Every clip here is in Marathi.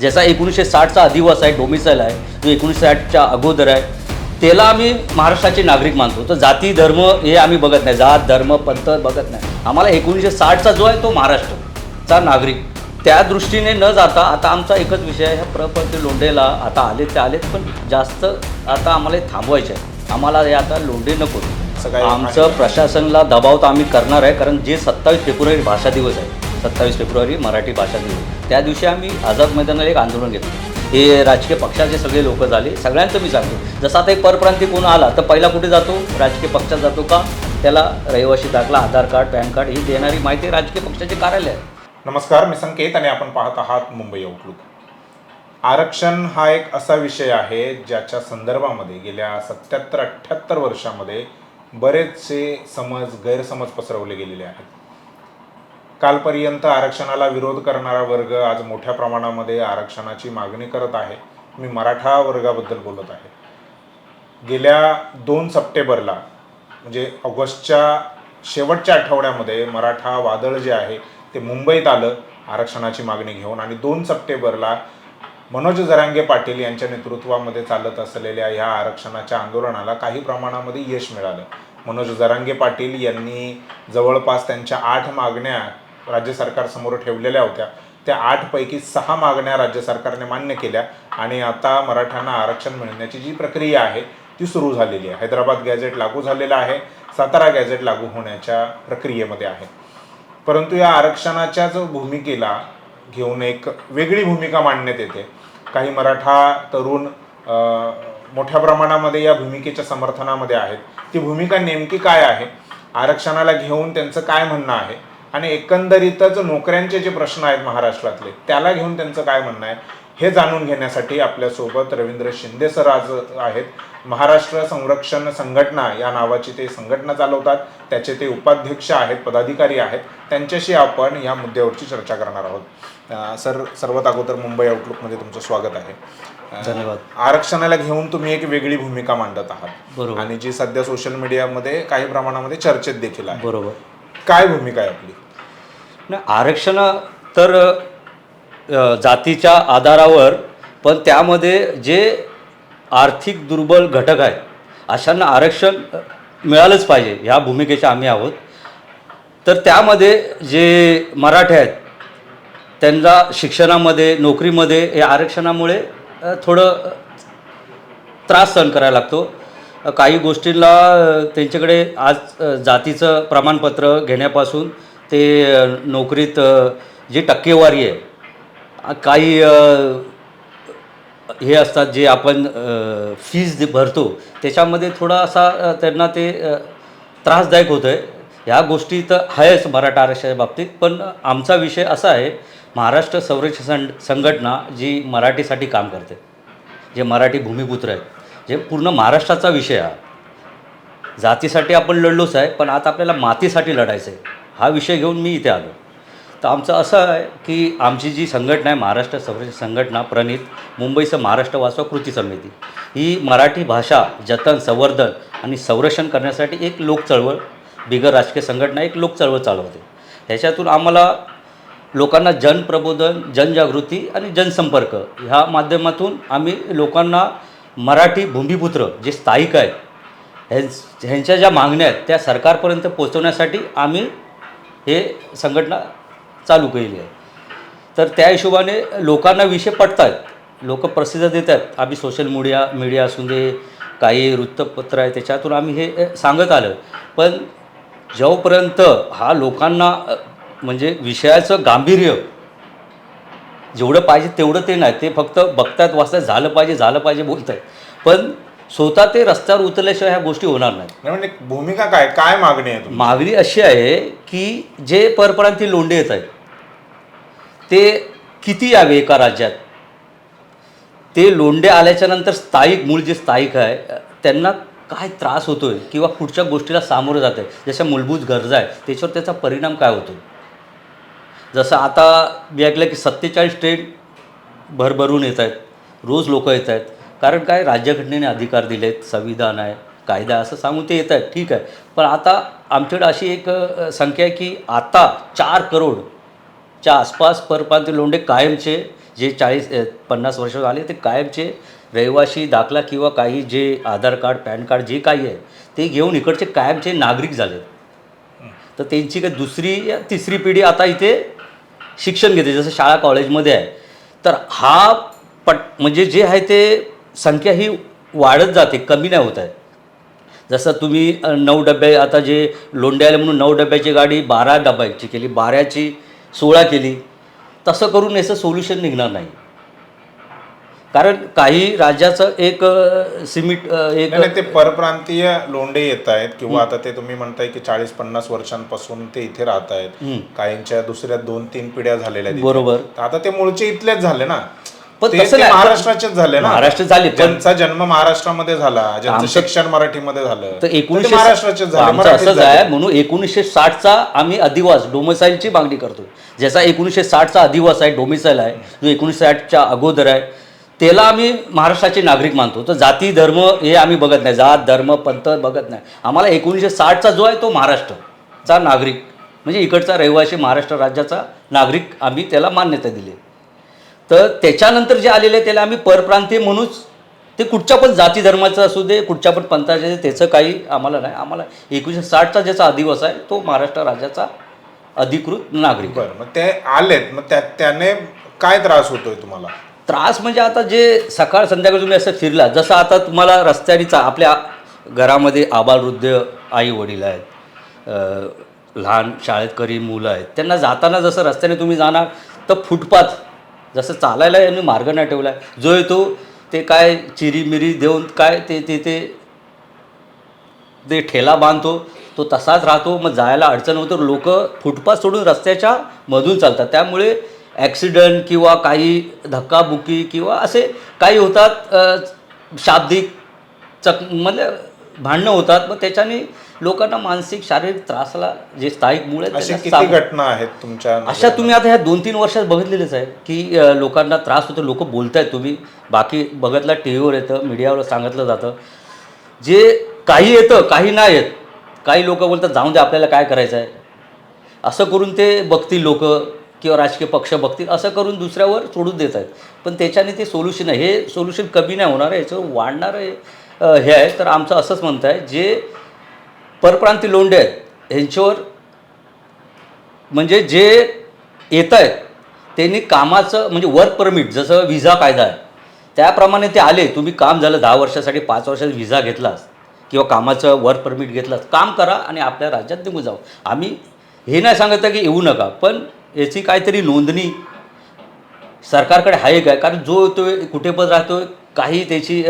ज्याचा एकोणीसशे साठचा अधिवास आहे डोमिसाईल आहे जो एकोणीसशे साठच्या अगोदर आहे त्याला आम्ही महाराष्ट्राचे नागरिक मानतो. तर जाती धर्म हे आम्ही बघत नाही. जात धर्म पंथ बघत नाही. आम्हाला एकोणीसशे साठचा जो आहे तो महाराष्ट्रचा नागरिक. त्या दृष्टीने न जाता आता आमचा एकच विषय आहे प्रपंच लोंढेला आता आले ते आलेत पण जास्त आता आम्हाला हे थांबवायचे आहे. आम्हाला हे आता लोंढे नको. आमचं प्रशासनाला दबाव तर आम्ही करणार आहे कारण जे सत्तावीस फेब्रुवारी भाषा दिवस आहे सत्तावीस फेब्रुवारी मराठी भाषा दिन. त्या दिवशी आम्ही आझाद मैदानाला एक आंदोलन घेतलं. हे राजकीय पक्षाचे सगळे लोक झाले. सगळ्यांचं मी सांगतो. जसं आता एक परप्रांती कोण आला तर पहिला कुठे जातो? राजकीय पक्षात जातो का? त्याला रहिवासी दाखला आधार कार्ड पॅन कार्ड ही देणारी माहिती राजकीय पक्षाचे कार्यालय आहे. नमस्कार मी संकेत आणि आपण पाहत आहात मुंबई आउटलुक आरक्षण हा एक असा विषय आहे ज्याच्या संदर्भामध्ये गेल्या सत्याहत्तर अठ्ठ्याहत्तर वर्षामध्ये बरेचसे समज गैरसमज पसरवले गेलेले आहेत. कालपर्यंत आरक्षणाला विरोध करणारा वर्ग आज मोठ्या प्रमाणामध्ये आरक्षणाची मागणी करत आहे. मी मराठा वर्गाबद्दल बोलत आहे. गेल्या दोन सप्टेंबरला म्हणजे ऑगस्टच्या शेवटच्या आठवड्यामध्ये मराठा वादळ जे आहे ते मुंबईत आलं आरक्षणाची मागणी घेऊन. आणि दोन सप्टेंबरला मनोज जरांगे पाटील यांच्या नेतृत्वामध्ये चालत असलेल्या ह्या आरक्षणाच्या आंदोलनाला काही प्रमाणामध्ये यश मिळालं. मनोज जरांगे पाटील यांनी जवळपास त्यांच्या आठ मागण्या राज्य सरकारसमोर ठेवलेल्या होत्या. त्या आठपैकी सहा मागण्या राज्य सरकारने मान्य केल्या आणि आता मराठ्यांना आरक्षण मिळण्याची जी प्रक्रिया आहे ती सुरू झालेली आहे. हैदराबाद गॅझेट लागू झालेलं आहे सातारा गॅझेट लागू होण्याच्या प्रक्रियेमध्ये आहे. परंतु या आरक्षणाच्याच भूमिकेला घेऊन एक वेगळी भूमिका मांडण्यात येते. काही मराठा तरुण मोठ्या प्रमाणामध्ये या भूमिकेच्या समर्थनामध्ये आहेत. ती भूमिका नेमकी काय आहे? आरक्षणाला घेऊन त्यांचं काय म्हणणं आहे? आणि एकंदरीतच नोकऱ्यांचे जे प्रश्न आहेत महाराष्ट्रातले त्याला घेऊन त्यांचं काय म्हणणं आहे हे जाणून घेण्यासाठी आपल्यासोबत रवींद्र शिंदे सर आज आहेत. महाराष्ट्र संरक्षण संघटना या नावाची ते संघटना चालवतात त्याचे ते उपाध्यक्ष आहेत पदाधिकारी आहेत. त्यांच्याशी आपण या मुद्द्यावरची चर्चा करणार आहोत. सर सर्वात अगोदर मुंबई आउटलुकमध्ये तुमचं स्वागत आहे. धन्यवाद. आरक्षणाला घेऊन तुम्ही एक वेगळी भूमिका मांडत आहात. बरोबर. आणि जी सध्या सोशल मीडियामध्ये काही प्रमाणामध्ये चर्चेत देखील आहे. बरोबर. काय भूमिका आहे आपली? नाही आरक्षण तर अ, जातीच्या आधारावर पण त्यामध्ये जे आर्थिक दुर्बल घटक आहेत अशांना आरक्षण अ, मिळालंच पाहिजे ह्या भूमिकेचे आम्ही आहोत. तर त्यामध्ये जे मराठे आहेत त्यांना शिक्षणामध्ये नोकरीमध्ये या आरक्षणामुळे अ, थोडं अ, त्रास सहन करायला लागतो. काही गोष्टींना त्यांच्याकडे आज जातीचं प्रमाणपत्र घेण्यापासून ते नोकरीत जी टक्केवारी आहे काही हे असतात जे आपण फीज भरतो त्याच्यामध्ये थोडा असा त्यांना ते त्रासदायक होतं आहे ह्या गोष्टी तर आहेच मराठा आरक्षणाच्या बाबतीत पण आमचा विषय असा आहे महाराष्ट्र संरक्षण सं संघटना जी मराठीसाठी काम करते जे मराठी भूमिपुत्र आहेत. जे पूर्ण महाराष्ट्राचा विषय हा. जातीसाठी आपण लढलोच आहे पण आता आपल्याला मातीसाठी लढायचं आहे हा विषय घेऊन मी इथे आलो. तर आमचं असं आहे की आमची जी संघटना आहे महाराष्ट्र संरक्षण संघटना प्रणित मुंबईचं महाराष्ट्र वाचवा कृती समिती ही मराठी भाषा जतन संवर्धन आणि संरक्षण करण्यासाठी एक लोक चळवळ बिगर राजकीय संघटना एक लोक चळवळ चालवते. ह्याच्यातून आम्हाला लोकांना जनप्रबोधन जनजागृती आणि जनसंपर्क ह्या माध्यमातून आम्ही लोकांना मराठी भूमिपुत्र जे स्थायिक आहेत ह्यां ह्यांच्या ज्या मागण्या आहेत त्या सरकारपर्यंत पोचवण्यासाठी आम्ही हे संघटना चालू केली आहे. तर त्या हिशोबाने लोकांना विषय पटत आहेत लोक प्रसिद्ध देत आहेत. आम्ही सोशल मीडिया मीडिया असू दे काही वृत्तपत्र आहे त्याच्यातून आम्ही हे सांगत आलो पण जोपर्यंत हा लोकांना म्हणजे विषयाचं गांभीर्य जेवढं पाहिजे तेवढं ते नाही. ते फक्त बघतात वाचतात झालं पाहिजे झालं पाहिजे बोलत आहेत पण स्वतः ते रस्त्यावर उतरल्याशिवाय ह्या गोष्टी होणार नाही म्हणजे भूमिका काय? काय मागणी आहे मागणी अशी आहे की जे परप्रांती लोंढे येत आहेत ते किती यावे एका राज्यात? ते लोंढे आल्याच्यानंतर स्थायिक मूळ जे स्थायिक आहे त्यांना काय त्रास होतोय किंवा पुढच्या गोष्टीला सामोरं जात आहे जशा मूलभूत गरजा आहेत त्याच्यावर त्याचा परिणाम काय होतो जसं आता मी ऐकलं की सत्तेचाळीस ट्रेन भरभरून येत आहेत रोज लोक येत आहेत. कारण काय? राज्यघटनेने अधिकार दिले आहेत संविधान आहे कायदा आहे असं सांगून ते येत आहेत. ठीक आहे. पण आता आमच्याकडे अशी एक संख्या आहे की आता चार करोडच्या आसपास परप्रांतीय लोंढे कायमचे जे चाळीस पन्नास वर्ष झाले ते कायमचे रहिवाशी दाखला किंवा काही जे आधार कार्ड पॅन कार्ड जे काही आहे ते घेऊन इकडचे कायमचे नागरिक झाले तर त्यांची काय दुसरी तिसरी पिढी आता इथे शिक्षण घेते जसं शाळा कॉलेजमध्ये आहे. तर हा पट म्हणजे जे आहे ते संख्या ही वाढत जाते कमी नाही होत आहे. जसं तुम्ही नऊ डबे आता जे लोंढे आले म्हणून नऊ डब्याची गाडी बारा डब्याची केली बाराची सोळा केली तसं करून याचं सोल्युशन निघणार नाही. कारण काही राज्याचं एक सिमिट एक नाही नाही, ते परप्रांतीय लोंढे येत आहेत किंवा आता ते तुम्ही म्हणताय की चाळीस पन्नास वर्षांपासून ते इथे राहत आहेत. काहींच्या दुसऱ्या दोन तीन पिढ्या झालेल्या आहेत इथे. बरोबर तर आता ते मूळचे इथलेच झाले ना पण ते तसं ते नाही. महाराष्ट्राचेच झाले ना महाराष्ट्र झाले, पण- ज्यांचा जन्म महाराष्ट्रामध्ये झाला ज्यांचं आमचं- शिक्षण मराठीमध्ये झालं तर ते एकोणीसशे महाराष्ट्राचेच झाले आमचं मराठीत असंच झाले. आहे म्हणून एकोणीसशे साठचा आम्ही अधिवास डोमिसाईलची मागणी करतो ज्याचा एकोणीसशे साठचा अधिवास आहे डोमिसाईल आहे जो एकोणीसशे साठच्या अगोदर आहे त्याला आम्ही महाराष्ट्राचे नागरिक मानतो. तर जाती धर्म हे आम्ही बघत नाही. जात धर्म पंथ बघत नाही. आम्हाला एकोणीसशे साठचा जो आहे तो महाराष्ट्रचा नागरिक. म्हणजे इकडचा रहिवासी महाराष्ट्र राज्याचा नागरिक आम्ही त्याला मान्यता दिली. तर त्याच्यानंतर जे आलेले आहे त्याला आम्ही परप्रांतीय म्हणूच ते कुठच्या पण जाती धर्माचं असू दे कुठच्या पण पंथाचे त्याचं काही आम्हाला नाही. आम्हाला एकोणीसशे साठचा ज्याचा अधिवास आहे तो महाराष्ट्र राज्याचा अधिकृत नागरिक आहे. बरं मग ते आलेत. मग त्या त्याने काय त्रास होतोय तुम्हाला? त्रास म्हणजे आता जे सकाळ संध्याकाळ तुम्ही असं फिरला जसं आता तुम्हाला रस्त्याने चा आपल्या घरामध्ये आबालवृद्ध आई वडील आहेत लहान लहान शाळेतकरी मुलं आहेत त्यांना जाताना जसं रस्त्याने तुम्ही जाणार तर फुटपाथ जसं चालायला यांनी मार्ग नाही ठेवला. आहे जो येतो ते काय चिरीमिरी देऊन काय ते ते ते ते ठेला बांधतो तो तसाच राहतो. मग जायला अडचण होतं लोक फुटपाथ सोडून रस्त्याच्या मधून चालतात. त्यामुळे ॲक्सिडंट किंवा काही धक्काबुक्की किंवा असे काही होतात शाब्दिक चक म्हणजे भांडणं होतात. मग त्याच्याने लोकांना मानसिक शारीरिक त्रासाला जे स्थायिक मुळे आहेत, घटना आहेत तुमच्या अशा तुम्ही आता ह्या दोन तीन वर्षात बघितलेलेच आहे की लोकांना त्रास होतो लोक बोलतायत तुम्ही. बाकी बघतला टी व्हीवर येतं मीडियावर सांगितलं जातं. जे काही येतं काही नाही येत काही लोक बोलतात जाऊन दे आपल्याला काय करायचं आहे असं करून ते बघतील लोक. किंवा राजकीय पक्ष बघतील असं करून दुसऱ्यावर सोडून देत आहेत. पण त्याच्याने ते सोल्युशन आहे. हे सोल्युशन कमी नाही होणार आहे. याच्यावर वाढणारं हे आहे. तर आमचं असंच म्हणतं आहे जे परप्रांती लोंढे आहेत ह्यांच्यावर म्हणजे जे येत आहेत त्यांनी कामाचं म्हणजे वर्क परमिट जसं व्हिजा कायदा आहे त्याप्रमाणे ते आले. तुम्ही काम झालं दहा वर्षासाठी पाच वर्षाचा व्हिजा घेतलास किंवा कामाचं वर्क परमिट घेतलास काम करा आणि आपल्या राज्यात निघून जाऊ. आम्ही हे नाही सांगत आहे की येऊ नका पण याची काहीतरी नोंदणी सरकारकडे आहे काय? कारण जो तो कुठे पण राहतो काही त्याची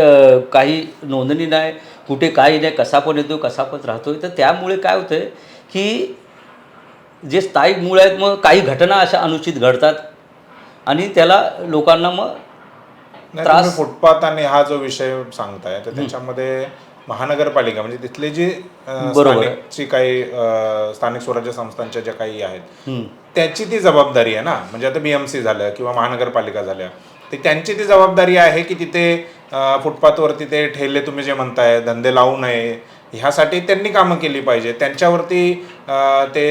काही नोंदणी नाही कुठे काही नाही कसा पण येतो कसा पण राहतोय. तर त्यामुळे काय होतं आहे की जे स्थायिक मूळ आहेत मग काही घटना अशा अनुचित घडतात आणि त्याला लोकांना मग त्रास- फुटपाथ आणि हा जो विषय सांगताय तर त्याच्यामध्ये महानगरपालिका म्हणजे तिथले जे अं, बरोबर. स्थानिकची काही अं, स्थानिक स्वराज्य संस्थांच्या ज्या काही आहेत हं. त्याची ती जबाबदारी आहे ना म्हणजे आता बीएमसी झालं किंवा महानगरपालिका झाल्या ते त्यांची ती जबाबदारी आहे की तिथे अं, फुटपाथवरती ते ठेले तुम्ही जे म्हणताय धंदे लावू नये ह्यासाठी त्यांनी कामं केली पाहिजे. त्यांच्यावरती ते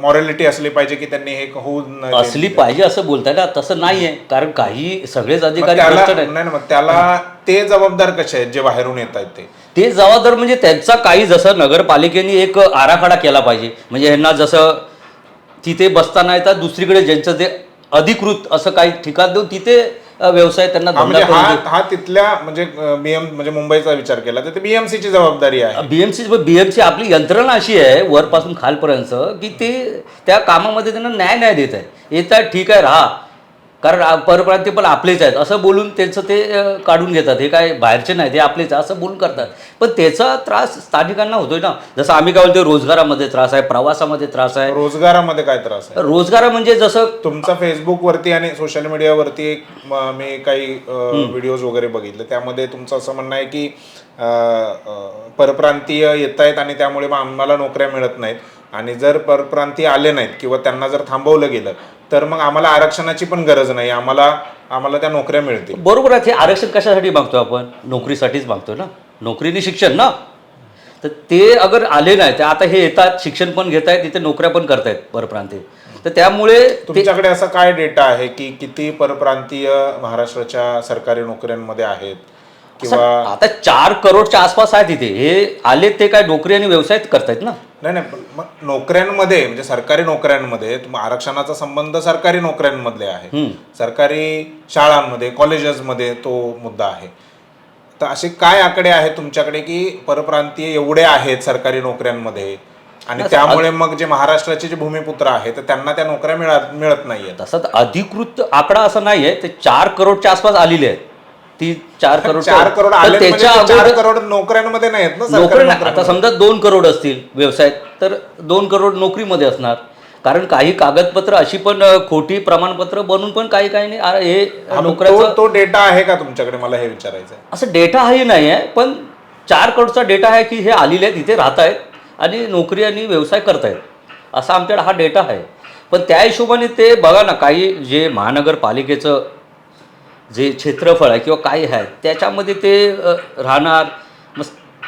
मॉरॅलिटी असली पाहिजे की त्यांनी हे होऊ न दिलं. असली पाहिजे असं बोलताय ना तसं नाही आहे कारण काही सगळेच अधिकारी नाही मग त्याला ते जबाबदार कसे आहेत जे बाहेरून येत आहेत ते? ते जबाबदार म्हणजे त्यांचा काही जसं नगरपालिकेने एक आराखडा केला पाहिजे. म्हणजे यांना जसं तिथे बसताना येतात दुसरीकडे ज्यांचं ते अधिकृत असं काही ठिकाण देऊन तिथे व्यवसाय त्यांना हा धंदा म्हणजे करून हा तिथल्या म्हणजे बीएम म्हणजे मुंबईचा विचार केला. तर ते बीएमसी ची जबाबदारी आहे. बीएमसी बीएमसी आपली यंत्रणा अशी आहे वरपासून खालपर्यंत की ते त्या कामामध्ये त्यांना न्याय नाही देत आहे. येत आहे ठीक आहे राहा. कारण परप्रांतीय पण आपलेच आहेत. असं बोलून त्यांचं ते काढून घेतात. हे काय बाहेरचे नाही ते आपलेच आहे असं बोलून करतात. पण त्याचा त्रास स्थानिकांना होतोय ना. जसं आम्ही काय बोलतो रोजगारामध्ये त्रास आहे प्रवासामध्ये त्रास आहे. रोजगारामध्ये काय त्रास आहे? रोजगार म्हणजे जसं तुमचा फेसबुक वरती आणि सोशल मीडियावरती एक म- काही व्हिडिओज वगैरे बघितले. त्यामध्ये तुमचं असं म्हणणं आहे की परप्रांतीय येत आहेत आणि त्यामुळे मग आम्हाला नोकऱ्या मिळत नाहीत. आणि जर परप्रांतीय आले नाहीत किंवा त्यांना जर थांबवलं गेलं तर मग आम्हाला आरक्षणाची पण गरज नाही. आम्हाला आम्हाला त्या नोकऱ्या मिळतील. बरोबर आहे. ते आरक्षण कशासाठी मागतो आपण? नोकरीसाठीच मागतो ना? नोकरीने शिक्षण ना? तर ते अगर आले नाही तर आता हे येतात शिक्षण पण घेत आहेत तिथे नोकऱ्या पण करतायत परप्रांतीय तर त्यामुळे तुमच्याकडे असा काय डेटा आहे की किती परप्रांतीय महाराष्ट्राच्या सरकारी नोकऱ्यांमध्ये आहेत? किंवा आता चार करोडच्या आसपास आहेत तिथे हे आले ते काय नोकरी आणि व्यवसाय करतायत ना? नाही नाही पण मग नोकऱ्यांमध्ये म्हणजे सरकारी नोकऱ्यांमध्ये तुम- आरक्षणाचा संबंध सरकारी नोकऱ्यांमधले आहे. सरकारी शाळांमध्ये कॉलेजेसमध्ये तो मुद्दा आहे. तर असे काय आकडे आहेत तुमच्याकडे की परप्रांतीय एवढे आहेत सरकारी नोकऱ्यांमध्ये? आणि त्यामुळे मग जे महाराष्ट्राचे जे भूमिपुत्र आहेत तर त्यांना त्या नोकऱ्या मिळत मिळत नाहीयेत. तसं तर अधिकृत आकडा असा नाही आहे ते चार करोडच्या आसपास आलेले आहेत. ती चार करोड चार करोड. आले म्हणजे त्याच्या चार करोड नोकऱ्यांमध्ये नाहीत ना नोकरी. आता. समजा दोन करोड असतील व्यवसायात तर दोन करोड नोकरीमध्ये असणार. कारण काही कागदपत्र अशी पण खोटी प्रमाणपत्र बनून पण काही काही नाही. हे नोकऱ्याचं तो तो डेटा आहे का तुमच्याकडे? मला हे विचारायचं आहे. असं डेटा हाही नाही आहे पण चार करोडचा डेटा आहे की हे आलेले आहेत इथे राहत आहेत आणि नोकरी आणि व्यवसाय करतायत असा आमच्याकडे हा डेटा आहे. पण त्या हिशोबाने ते बघा ना काही जे महानगरपालिकेचं जे क्षेत्रफळ आहे किंवा काही आहे त्याच्यामध्ये ते राहणार. मग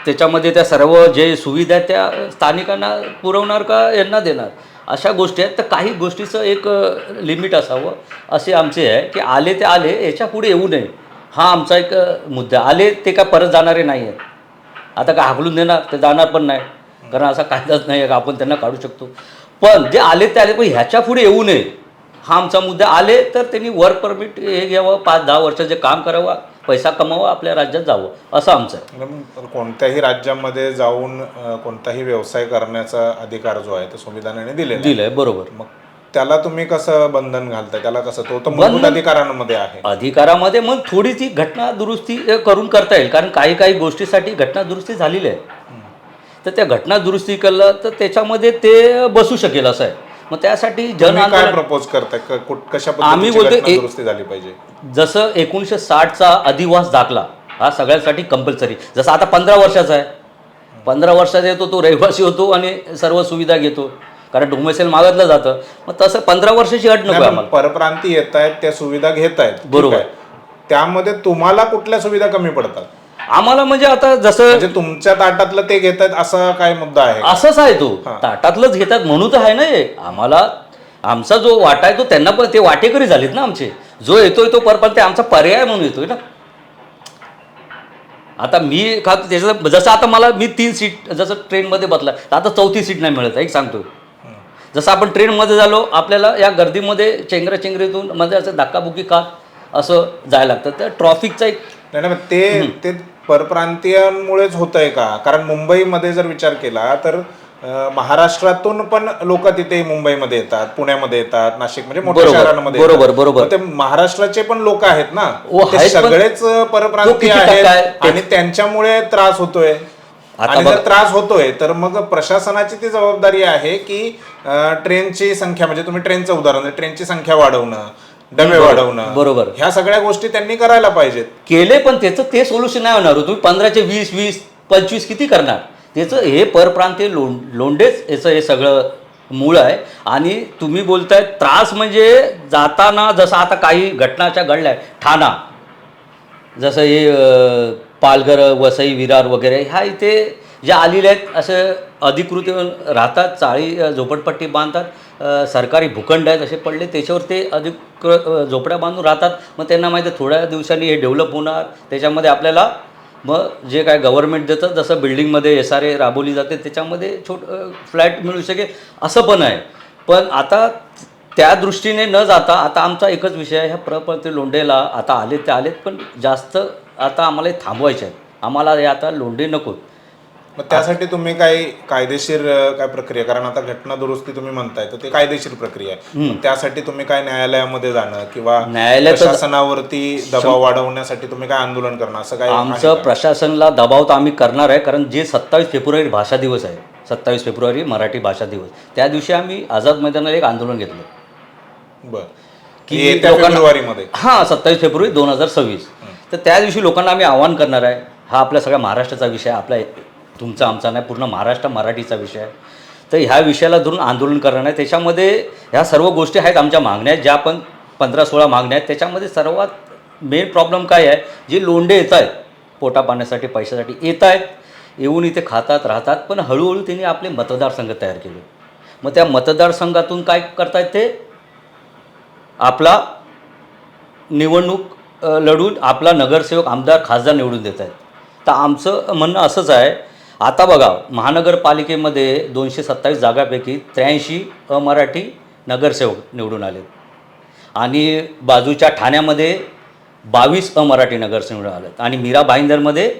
त्याच्यामध्ये त्या सर्व जे सुविधा त्या स्थानिकांना पुरवणार का यांना देणार? अशा गोष्टी आहेत. तर काही गोष्टीचं एक लिमिट असावं. असे आमचे आहे की आले ते आले याच्यापुढे येऊ नये. हा आमचा एक मुद्दा आले ते काय परत जाणारे नाही आहेत. आता काय हाकलून देणार? ते जाणार पण नाही. कारण असा कायदाच नाही आहे का? आपण त्यांना काढू शकतो. पण जे आले ते आले पण ह्याच्या पुढे येऊ नये. हा आमचा मुद्दा आले तर त्यांनी वर्क परमिट हे घ्यावं पाच दहा वर्ष जे काम करावं पैसा कमावा आपल्या राज्यात जावं असं आमचं आहे. कोणत्याही राज्यामध्ये जाऊन कोणताही व्यवसाय करण्याचा अधिकार जो आहे तो संविधानाने दिलेला आहे. दिलंय बरोबर. मग त्याला तुम्ही कसं बंधन घालताय? त्याला कसं? तो तर मूलभूत अधिकारांमध्ये आहे. अधिकारामध्ये मग थोडी ती घटना दुरुस्ती करून करता येईल कारण काही काही गोष्टीसाठी घटना दुरुस्ती झालेली आहे. तर त्या घटना दुरुस्ती केलं तर त्याच्यामध्ये ते बसू शकेल असं आहे. मग त्यासाठी जन तुम्ही काय आंदोलन प्रपोज करताय? क- कुठ- कशा आम्ही पद्धतीची बोलतोय घटना एक- दुरुस्ती झाली पाहिजे? जसं एकोणीसशे साठचा अधिवास दाखला हा सगळ्यांसाठी कंपल्सरी जसं आता पंधरा वर्षाचा आहे. पंधरा वर्षाचा येतो तो रहिवासी होतो आणि सर्व सुविधा घेतो. कारण डोमेसेल मागतलं जातं. मग तसं पंधरा वर्षाची अट नको नाही, पण आम्हाला. परप्रांती येत आहेत त्या सुविधा घेत आहेत बरोबर. त्यामध्ये तुम्हाला कुठल्या सुविधा कमी पडतात? आम्हाला म्हणजे आता जसं म्हणजे तुमच्या ताटातलं ते घेत आहेत असा काय मुद्दा आहे का? असंच आहे तो. ताटातलंच घेतात म्हणून तर आहे ना हे. आम्हाला आमचा जो वाटा आहे तो त्यांना पण ते वाटेकरी झालेत ना आमचे. जो येतोय तो परपंत ते आमचा पर्याय म्हणून येतोय ना. आता मी खातो त्याचं जसं आता मला मी तीन सीट जसं ट्रेनमध्ये तर आता चौथी सीट नाही मिळत आहे एक सांगतो जसं आपण ट्रेनमध्ये झालो आपल्याला या गर्दीमध्ये चेंगऱ्या चेंगरीतून मध्ये असं धक्काबुक्की खात असं जायला लागतं. तर ट्रॉफिकचा एक नाही पण ते ते परप्रांतीयांमुळेच होत आहे का? कारण मुंबईमध्ये जर विचार केला तर महाराष्ट्रातून पण लोक तिथे मुंबईमध्ये येतात पुण्यामध्ये येतात नाशिक म्हणजे मोठ्या शहरांमध्ये बरोबर. बरोबर. ते महाराष्ट्राचे पण लोक आहेत ना? ते सगळेच परप्रांतीय आहेत आणि त्यांच्यामुळे त्रास होतोय. आणि जर त्रास होतोय तर मग प्रशासनाची ती जबाबदारी आहे की ट्रेनची संख्या म्हणजे तुम्ही ट्रेनचं उदाहरण ट्रेनची संख्या वाढवणं डबे वाढवणं बरोबर. ह्या सगळ्या गोष्टी त्यांनी करायला पाहिजेत केले पण त्याचं ते सोल्युशन नाही होणार हो. तुम्ही पंधराचे वीस वीस पंचवीस किती करणार त्याचं हे परप्रांतीय लों लोंडेच याचं हे सगळं मूळ आहे आणि तुम्ही बोलताय त्रास म्हणजे जाताना जसं आता काही घटनाच्या घडल्या. ठाणा जसं हे पालघर वसई विरार वगैरे ह्या इथे ज्या आलेल्या आहेत असं अधिकृत राहतात चाळी झोपडपट्टी बांधतात सरकारी भूखंड आहेत असे पडले त्याच्यावर ते अधिक झोपड्या बांधून राहतात. मग त्यांना माहिती आहे थोड्या दिवसांनी हे डेव्हलप होणार. त्याच्यामध्ये आपल्याला मग जे काय गव्हर्नमेंट देतं जसं बिल्डिंगमध्ये एस आर ए राबवली जाते त्याच्यामध्ये छोट फ्लॅट मिळू शकेल असं पण आहे. पण आता त्या दृष्टीने न जाता आता आमचा एकच विषय आहे ह्या प्रपंत्री लोंढेला आता आले ते आलेत पण जास्त आता आम्हाला थांबवायचे आहे. आम्हाला हे आता लोंढे नकोत. मग त्यासाठी तुम्ही काही कायदेशीर अ, काय प्रक्रिया? कारण आता घटना दुरुस्ती तुम्ही म्हणताय तर ते कायदेशीर प्रक्रिया आहे. मग त्यासाठी तुम्ही काय न्यायालयामध्ये जाणं किंवा न्यायालयात- प्रशासनावरती दबाव वाढवण्यासाठी तुम्ही काय आंदोलन करणं असं काय आमचं? प्रशासनाला दबाव तर आम्ही करणार आहे कारण जे सत्तावीस फेब्रुवारी भाषा दिवस आहे सत्तावीस फेब्रुवारी मराठी भाषा दिवस त्या दिवशी आम्ही आझाद मैदानात एक आंदोलन घेतलं. बर. की की येत्या लोकांना- फेब्रुवारीमध्ये? हां सत्तावीस फेब्रुवारी दोन हजार सव्वीस. तर त्या दिवशी लोकांना आम्ही आवाहन करणार आहे हा आपल्या सगळ्या महाराष्ट्राचा विषय आहे, आपला तुमचा आमचा नाही पूर्ण महाराष्ट्र मराठीचा विषय आहे. तर ह्या विषयाला धरून आंदोलन करणार आहे. त्याच्यामध्ये ह्या सर्व गोष्टी आहेत आमच्या मागण्या आहेत. ज्या पण पंधरा सोळा मागण्या आहेत त्याच्यामध्ये सर्वात मेन प्रॉब्लेम काय आहे? जे लोंढे येत आहेत पोटा पाण्यासाठी पैशासाठी येत आहेत. येऊन इथे खातात राहतात. पण हळूहळू त्यांनी आपले मतदारसंघ तयार केले. मग त्या मतदारसंघातून काय करतायत ते? आपला निवडणूक लढून आपला नगरसेवक आमदार खासदार निवडून देत आहेत तर आमचं म्हणणं असंच आहे आता बघा महानगरपालिकेमध्ये दोनशे सत्तावीस जागापैकी त्र्याऐंशी अमराठी नगरसेवक निवडून आले. आणि बाजूच्या ठाण्यामध्ये बावीस अमराठी नगरसेवक निवडून आलेत. आणि मीरा भाईंदरमध्ये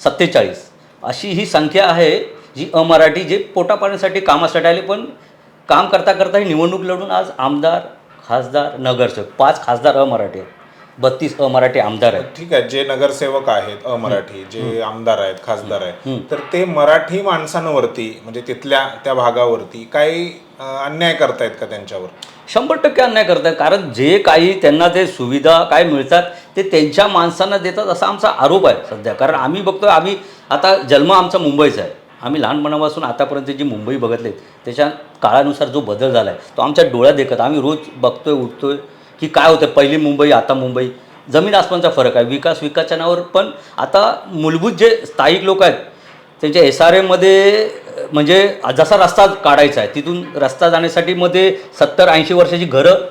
सत्तेचाळीस. अशी ही संख्या आहे जी अमराठी जे पोटापाण्यासाठी कामासाठी आले पण काम करता करता ही निवडणूक लढून आज आमदार खासदार नगरसेवक पाच खासदार अमराठी आहेत. बत्तीस अमराठी आमदार आहेत. ठीक आहे जे नगरसेवक आहेत अमराठी जे आमदार आहेत खासदार आहेत तर ते मराठी माणसांवरती म्हणजे तिथल्या त्या भागावरती काही अन्याय करतायत का त्यांच्यावर? शंभर टक्के अन्याय करतात कारण जे काही त्यांना ते सुविधा काय मिळतात ते त्यांच्या माणसांना देतात असा आमचा आरोप आहे सध्या. कारण आम्ही बघतो आम्ही आता जन्म आमचा मुंबईचा आहे. आम्ही लहानपणापासून आतापर्यंत जी मुंबई बघितली त्याच्या काळानुसार जो बदल झाला आहे तो आमच्या डोळ्यात देखत आम्ही रोज बघतोय उठतोय की काय होतं पहिली मुंबई आता मुंबई. जमीन आसमानचा फरक आहे. विकास विकासच्या नावावर पण आता मूलभूत जे स्थायिक लोक आहेत त्यांच्या एस आर एमध्ये म्हणजे जसा रस्ता काढायचा आहे तिथून रस्ता जाण्यासाठी मध्ये सत्तर ऐंशी वर्षाची घरं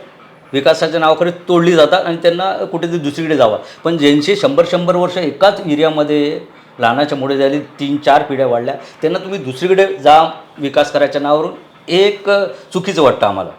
विकासाच्या नावाखाली तोडली जातात आणि त्यांना कुठेतरी दुसरीकडे जावं. पण ज्यांचे शंभर शंभर वर्ष एकाच एरियामध्ये लहानाच्या मुळे झाली तीन चार पिढ्या वाढल्या त्यांना तुम्ही दुसरीकडे जा विकास करायच्या नावावरून एक चुकीचं वाटतं आम्हाला.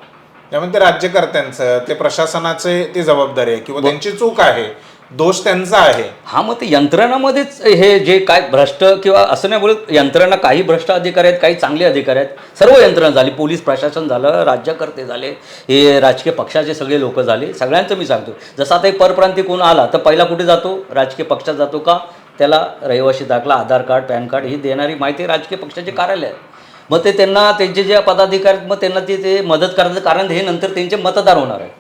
त्यामुळे ते राज्यकर्त्यांचं ते प्रशासनाचे ती जबाबदारी आहे किंवा त्यांची चूक आहे दोष त्यांचा आहे. हा मग ते यंत्रणामध्येच हे जे काय भ्रष्ट किंवा असं नाही बोलत यंत्रणा काही भ्रष्ट अधिकारी आहेत काही चांगले अधिकारी आहेत सर्व यंत्रणा झाली पोलीस प्रशासन झालं राज्यकर्ते झाले हे राजकीय पक्षाचे सगळे लोक झाले सगळ्यांचं मी सांगतो जसं आता एक परप्रांती कोण आला तर पहिला कुठे जातो? राजकीय पक्षात जातो का? त्याला रहिवाशी दाखला आधार कार्ड पॅन कार्ड ही देणारी माहिती राजकीय पक्षाचे कार्यालय आहे. मग ते त्यांना त्यांचे जे पदाधिकारी मग त्यांना ते ते मदत करायचं कारण हे नंतर त्यांचे मतदार होणार आहे.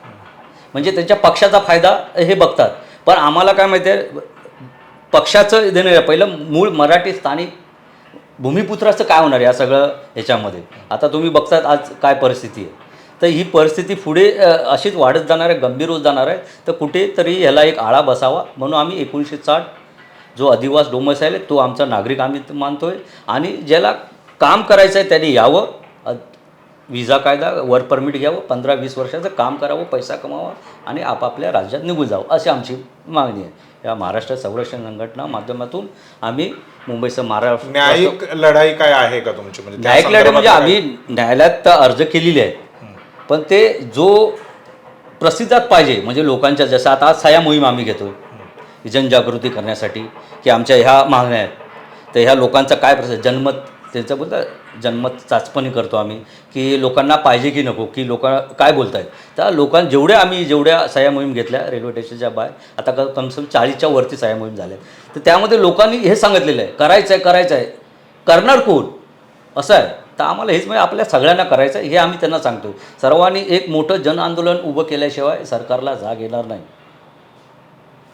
म्हणजे त्यांच्या पक्षाचा फायदा हे बघतात. पण आम्हाला काय माहिती आहे पक्षाचं देणं पहिलं मूळ मराठी स्थानिक भूमिपुत्राचं काय होणार या सगळं ह्याच्यामध्ये आता तुम्ही बघतात आज काय परिस्थिती आहे. तर ही परिस्थिती पुढे अशीच वाढत जाणार आहे गंभीर होत जाणार आहे. तर कुठेतरी ह्याला एक आळा बसावा. म्हणून आम्ही एकोणीसशे साठ जो अधिवास डोमस आहे तो आमचा नागरिक आम्ही मानतो आहे आणि ज्याला काम करायचं आहे त्यांनी यावं. विजा कायदा वर्क परमिट घ्यावं पंधरा वीस वर्षाचं काम करावं पैसा कमावा आणि आपापल्या राज्यात निघून जावं अशी आमची मागणी आहे. या महाराष्ट्र संरक्षण संघटना माध्यमातून आम्ही मुंबईचं महाराष्ट्र न्यायिक लढाई काय आहे का तुमची? म्हणजे न्यायिक लढाई म्हणजे आम्ही न्यायालयात तर अर्ज केलेले आहेत पण ते जो प्रसिद्धात पाहिजे म्हणजे लोकांच्या जसं आता आज सया मोहीम आम्ही घेतोय. जनजागृती करण्यासाठी की आमच्या ह्या मागण्या आहेत. तर ह्या लोकांचा काय प्रसिद्ध जन्मत त्यांचं बोलतं जन्मत चाचपणी करतो आम्ही की लोकांना पाहिजे की नको की लोक काय बोलत आहेत त्या लोकां जेवढ्या आम्ही जेवढ्या सह्या मोहीम घेतल्या रेल्वे स्टेशनच्या बाहेर आता क- कमसे कम चाळीसच्या वरती सह्या मोहीम झाल्या तर त्यामध्ये लोकांनी हे सांगितलेलं आहे करायचं आहे करायचं आहे करणार कोण? असं आहे. तर आम्हाला हेच म्हणजे आपल्या सगळ्यांना करायचं आहे हे आम्ही त्यांना सांगतो. सर्वांनी एक मोठं जन आंदोलन उभं केल्याशिवाय सरकारला जाग येणार नाही.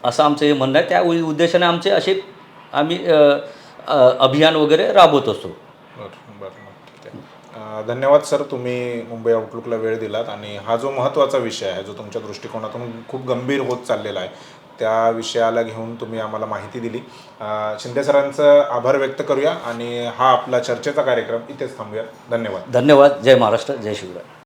असं आमचं हे म्हणणं आहे. त्या उद्देशाने आमचे असे आम्ही अभियान वगैरे राबवत असतो. बरं बरं ठीक आहे. धन्यवाद सर तुम्ही मुंबई आउटलुकला वेळ दिलात आणि हा जो महत्त्वाचा विषय आहे जो तुमच्या दृष्टिकोनातून खूप गंभीर होत चाललेला आहे त्या विषयाला घेऊन तुम्ही आम्हाला माहिती दिली. शिंदे सरांचं आभार व्यक्त करूया आणि हा आपला चर्चेचा कार्यक्रम इथेच थांबूया. धन्यवाद. धन्यवाद. जय महाराष्ट्र जय शिवराय.